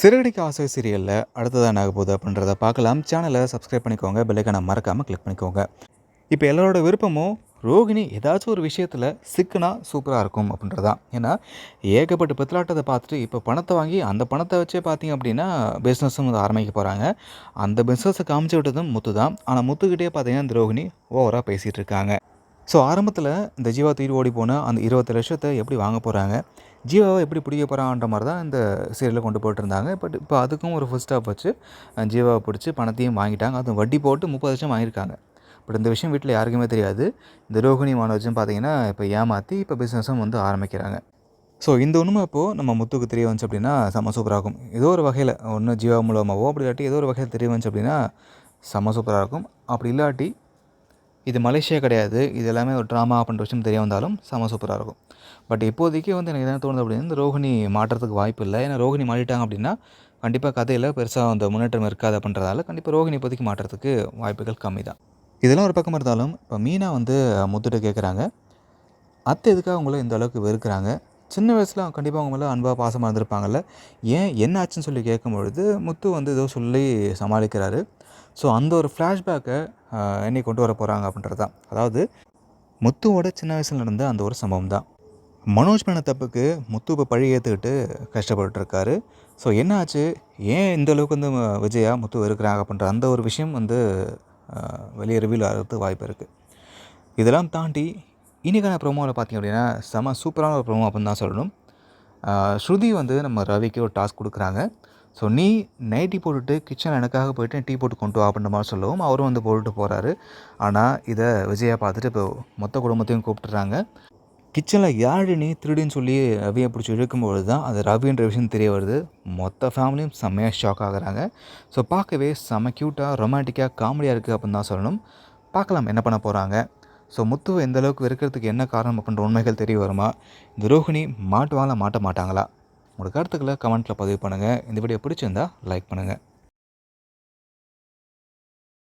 சிறுகடிக்கு ஆசை சீரியலில் அடுத்ததான் என்ன ஆக போகுது அப்படின்றத பார்க்கலாம். சேனலை சப்ஸ்கிரைப் பண்ணிக்கோங்க. பெல்லைக்கான மறக்காமல் கிளிக் பண்ணிக்கோங்க. இப்போ எல்லாரோட விருப்பமும் ரோகிணி ஏதாச்சும் ஒரு விஷயத்தில் சிக்கனா சூப்பராக இருக்கும் அப்படின்றதான் ஏன்னா ஏகப்பட்ட பித்தலாட்டத்தை பார்த்துட்டு இப்போ பணத்தை வாங்கி அந்த பணத்தை வச்சே பார்த்தீங்க அப்படின்னா பிஸ்னஸும் வந்து ஆரம்பிக்க போகிறாங்க அந்த பிஸ்னஸை காமிச்சு விட்டதும் முத்து தான் ஆனால் முத்துக்கிட்டே பார்த்தீங்கன்னா இந்த ரோகிணி ஓவராக பேசிகிட்டு இருக்காங்க. ஸோ ஆரம்பத்தில் இந்த ஜீவா தூக்கி ஓடி போன அந்த இருபத்தி லட்சத்தை எப்படி வாங்க போகிறாங்க ஜீவாவை எப்படி பிடிக்க போகிறான்ற மாதிரி தான் இந்த சீரியலில் கொண்டு போயிட்டுருந்தாங்க பட் இப்போ அதுக்கும் ஒரு ஃபுல் ஸ்டாப் வச்சு ஜீவாவை பிடிச்சி பணத்தையும் வாங்கிட்டாங்க. அதுவும் வட்டி போட்டு முப்பது லட்சம் வாங்கியிருக்காங்க. பட் இந்த விஷயம் வீட்டில் யாருக்குமே தெரியாது. இந்த ரோகிணி மனோஜும் பார்த்தீங்கன்னா இப்போ ஏமாற்றி இப்போ பிஸ்னஸும் வந்து ஆரம்பிக்கிறாங்க. ஸோ இந்த உண்மை இப்போது நம்ம முத்துக்கு தெரிய வந்துச்சு அப்படின்னா செம்ம சூப்பராக இருக்கும். ஏதோ ஒரு வகையில் ஒன்று ஜீவா மூலமாகவோ அப்படி இல்லாட்டி ஏதோ ஒரு வகையில் தெரிய வந்துச்சு அப்படின்னா செம்ம சூப்பராக இருக்கும். அப்படி இல்லாட்டி இது மலேசியா கிடையாது. இது எல்லாமே ஒரு ட்ராமா அப்படின்ற விஷயம் தெரிய வந்தாலும் செம சூப்பராக இருக்கும். பட் இப்போதைக்கு வந்து எனக்கு என்ன தோணுது அப்படின்னா இந்த ரோஹிணி மாட்டுறதுக்கு வாய்ப்பு இல்லை. ஏன்னா ரோஹிணி மாறிட்டாங்க அப்படின்னா கண்டிப்பாக கதையில் பெருசாக அந்த முன்னேற்றம் இருக்காது அப்படின்றதால கண்டிப்பாக ரோஹிணி இப்போதைக்கு மாற்றத்துக்கு வாய்ப்புகள் கம்மி தான் இதெல்லாம் ஒரு பக்கம் இருந்தாலும் இப்போ மீனா வந்து முத்துட்டு கேட்குறாங்க அத்தை எதுக்காக அவங்கள இந்த அளவுக்கு வெறுக்கிறாங்க? சின்ன வயசில் கண்டிப்பாக அவங்க மேலே அன்பாக பாசமாக இருந்திருப்பாங்கல்ல. ஏன் என்ன ஆச்சுன்னு சொல்லி கேட்கும் பொழுது முத்து வந்து ஏதோ சொல்லி சமாளிக்கிறாரு. ஸோ அந்த ஒரு ஃப்ளாஷ்பேக்கை என்னை கொண்டு வர போகிறாங்க அப்படின்றது தான் அதாவது முத்துவோட சின்ன வயசில் நடந்த அந்த ஒரு சம்பவம் தான் மனோஜ் பண்ண தப்புக்கு முத்து இப்போ பழி ஏற்றுக்கிட்டு கஷ்டப்பட்டுருக்காரு. ஸோ என்ன ஆச்சு ஏன் இந்த அளவுக்கு வந்து விஜயா முத்து இருக்கிறாங்க அப்படின்ற அந்த ஒரு விஷயம் வந்து வெளியே ரிவீல் ஆகிறதுக்கு வாய்ப்பு இருக்குது இதெல்லாம் தாண்டி இன்றைக்கான ப்ரோமோவில் பார்த்தீங்க அப்படின்னா செம சூப்பரான ஒரு ப்ரோமோ அப்படின்னு தான் சொல்லணும். ஸ்ருதி வந்து நம்ம ரவிக்கு ஒரு டாஸ்க் கொடுக்குறாங்க. ஸோ நீ நைட்டி போட்டுட்டு கிச்சன் எனக்காக போயிட்டு டீ போட்டு கொண்டு வா அப்படின்ற மாதிரி சொல்லவும் அவரும் வந்து போட்டுட்டு போகிறாரு ஆனால் இதை விஜயா பார்த்துட்டு இப்போ மொத்த குடும்பத்தையும் கூப்பிட்டுறாங்க. கிச்சனில் யாரு நீ திருடின்னு சொல்லி ரவியை பிடிச்சி இழுக்கும்பொழுது தான் அது ரவின்ற விஷயம் தெரிய வருது. மொத்த ஃபேமிலியும் செம்மையாக ஷாக் ஆகுறாங்க. ஸோ பார்க்கவே செம்ம க்யூட்டாக ரொமான்டிக்காக காமெடியாக இருக்குது அப்படின்னு தான் சொல்லணும். பார்க்கலாம் என்ன பண்ண போகிறாங்க ஸோ முத்துவை எந்த அளவுக்கு வெறுக்கிறதுக்கு என்ன காரணம் அப்படின்ற உண்மைகள் தெரிய வருமா? இந்த ரோஹிணி மாட்டுவாங்களா மாட்ட மாட்டாங்களா? உங்களோட கருத்துக்களை கமெண்ட்டில் பதிவு பண்ணுங்கள் இந்த வீடியோ பிடிச்சிருந்தா லைக் பண்ணுங்கள்